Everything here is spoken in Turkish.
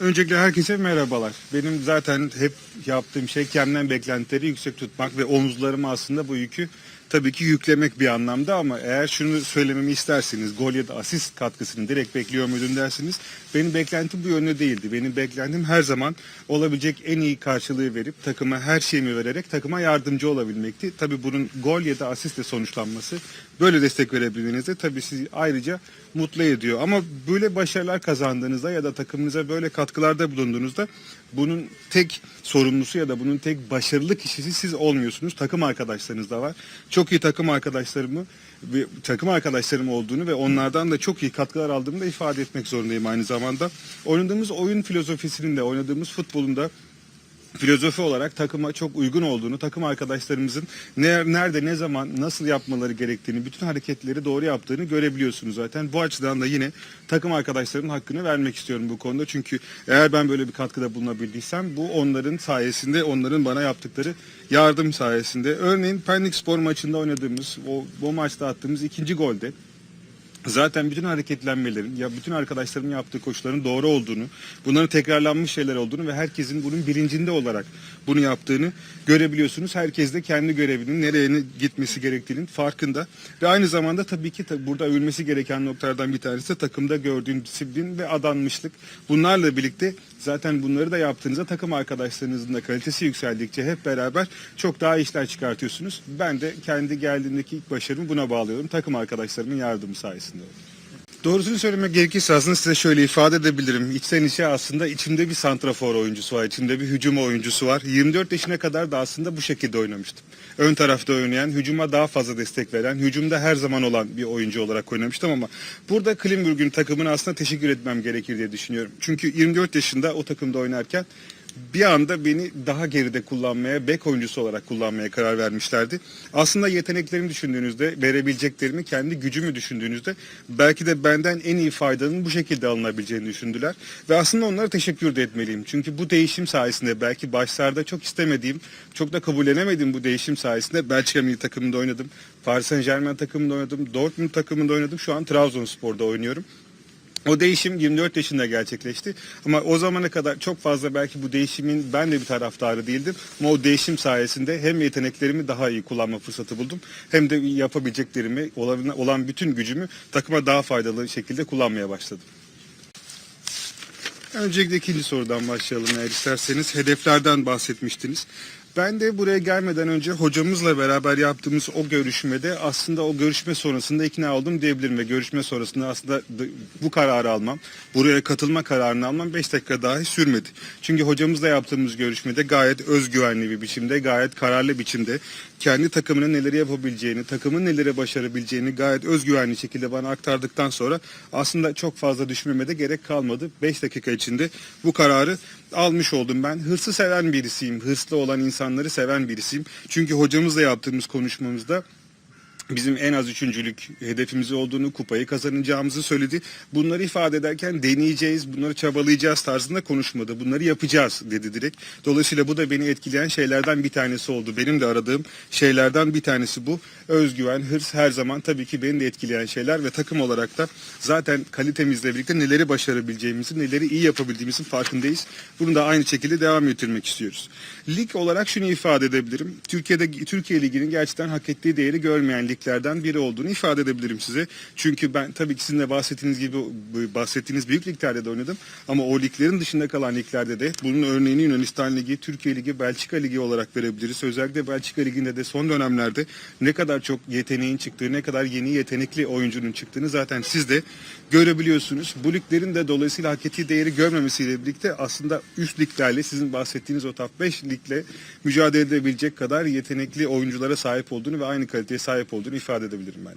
Öncelikle herkese merhabalar. Benim zaten hep yaptığım şey kendimden beklentileri yüksek tutmak ve omuzlarıma aslında bu yükü tabii ki yüklemek bir anlamda ama eğer şunu söylememi isterseniz gol ya da asist katkısını direkt bekliyor muydum derseniz benim beklentim bu yönde değildi. Benim beklentim her zaman olabilecek en iyi karşılığı verip takıma her şeyimi vererek takıma yardımcı olabilmekti. Tabii bunun gol ya da asistle sonuçlanması böyle destek verebilmenizde tabii sizi ayrıca mutlu ediyor. Ama böyle başarılar kazandığınızda ya da takımınıza böyle katkılarda bulunduğunuzda bunun tek sorumlusu ya da bunun tek başarılı kişisi siz olmuyorsunuz. Takım arkadaşlarınız da var. Çok iyi takım arkadaşlarımı ve takım arkadaşlarım olduğunu ve onlardan da çok iyi katkılar aldığımı da ifade etmek zorundayım aynı zamanda. Oynadığımız oyun filozofisinin de oynadığımız futbolun da filozofi olarak takıma çok uygun olduğunu, takım arkadaşlarımızın ne, nerede, ne zaman, nasıl yapmaları gerektiğini, bütün hareketleri doğru yaptığını görebiliyorsunuz zaten. Bu açıdan da yine takım arkadaşlarımın hakkını vermek istiyorum bu konuda. Çünkü eğer ben böyle bir katkıda bulunabildiysem bu onların sayesinde, onların bana yaptıkları yardım sayesinde. Örneğin Pendik Spor maçında oynadığımız, o, o maçta attığımız ikinci golde Zaten bütün hareketlenmelerin, ya bütün arkadaşlarımın yaptığı koşuların doğru olduğunu, bunların tekrarlanmış şeyler olduğunu ve herkesin bunun bilincinde olarak bunu yaptığını görebiliyorsunuz. Herkes de kendi görevinin nereye gitmesi gerektiğinin farkında. Ve aynı zamanda tabii ki burada övülmesi gereken noktalardan bir tanesi takımda gördüğüm disiplin ve adanmışlık. Bunlarla birlikte zaten bunları da yaptığınızda takım arkadaşlarınızın da kalitesi yükseldikçe hep beraber çok daha işler çıkartıyorsunuz. Ben de kendi geldiğimdeki ilk başarımı buna bağlıyorum. Takım arkadaşlarımın yardımı sayesinde oldu. Doğrusunu söylemek gerekirse aslında size şöyle ifade edebilirim. İçten içe aslında içimde bir santrafor oyuncusu var, içimde bir hücum oyuncusu var. 24 yaşına kadar da aslında bu şekilde oynamıştım. Ön tarafta oynayan, hücuma daha fazla destek veren, hücumda her zaman olan bir oyuncu olarak oynamıştım ama burada Klimburg'un takımına aslında teşekkür etmem gerekir diye düşünüyorum. Çünkü 24 yaşında o takımda oynarken bir anda beni daha geride kullanmaya, bek oyuncusu olarak kullanmaya karar vermişlerdi. Aslında yeteneklerimi düşündüğünüzde, verebileceklerimi, kendi gücümü düşündüğünüzde belki de benden en iyi faydanın bu şekilde alınabileceğini düşündüler. Ve aslında onlara teşekkür de etmeliyim. Çünkü bu değişim sayesinde belki başlarda çok istemediğim, çok da kabullenemediğim bu değişim sayesinde Belçika milli takımında oynadım. Paris Saint Germain takımında oynadım. Dortmund takımında oynadım. Şu an Trabzonspor'da oynuyorum. O değişim 24 yaşında gerçekleşti. Ama o zamana kadar çok fazla belki bu değişimin ben de bir taraftarı değildim. Ama o değişim sayesinde hem yeteneklerimi daha iyi kullanma fırsatı buldum. Hem de yapabileceklerimi, olan, bütün gücümü takıma daha faydalı şekilde kullanmaya başladım. Öncelikle ikinci sorudan başlayalım eğer isterseniz. Hedeflerden bahsetmiştiniz. Ben de buraya gelmeden önce hocamızla beraber yaptığımız o görüşmede aslında o görüşme sonrasında ikna oldum diyebilirim ve görüşme sonrasında aslında bu kararı almam, buraya katılma kararını almam 5 dakika dahi sürmedi. Çünkü hocamızla yaptığımız görüşmede gayet özgüvenli bir biçimde, gayet kararlı biçimde kendi takımının neleri yapabileceğini, takımın nelere başarabileceğini gayet özgüvenli şekilde bana aktardıktan sonra aslında çok fazla düşmeme de gerek kalmadı. 5 dakika içinde bu kararı almış oldum ben. Hırsı seven birisiyim. Hırslı olan insanları seven birisiyim. Çünkü hocamızla yaptığımız konuşmamızda bizim en az üçüncülük hedefimiz olduğunu, kupayı kazanacağımızı söyledi. Bunları ifade ederken deneyeceğiz, bunları çabalayacağız tarzında konuşmadı. Bunları yapacağız dedi direkt. Dolayısıyla bu da beni etkileyen şeylerden bir tanesi oldu. Benim de aradığım şeylerden bir tanesi bu. Özgüven, hırs her zaman tabii ki beni de etkileyen şeyler ve takım olarak da zaten kalitemizle birlikte neleri başarabileceğimizin, neleri iyi yapabildiğimizin farkındayız. Bunu da aynı şekilde devam ettirmek istiyoruz. Lig olarak şunu ifade edebilirim. Türkiye'de Türkiye Ligi'nin gerçekten hak ettiği değeri görmeyen liglerden biri olduğunu ifade edebilirim size. Çünkü ben tabii ki sizin de bahsettiğiniz gibi bahsettiğiniz büyük liglerde de oynadım. Ama o liglerin dışında kalan liglerde de bunun örneğini Yunanistan Ligi, Türkiye Ligi, Belçika Ligi olarak verebiliriz. Özellikle Belçika Ligi'nde de son dönemlerde ne kadar çok yeteneğin çıktığı, ne kadar yeni yetenekli oyuncunun çıktığını zaten siz de görebiliyorsunuz. Bu liglerin de dolayısıyla hak ettiği değeri görmemesiyle birlikte aslında üst liglerle sizin bahsettiğiniz o top 5 ligle mücadele edebilecek kadar yetenekli oyunculara sahip olduğunu ve aynı kaliteye sahip olduğunu ifade edebilirim ben.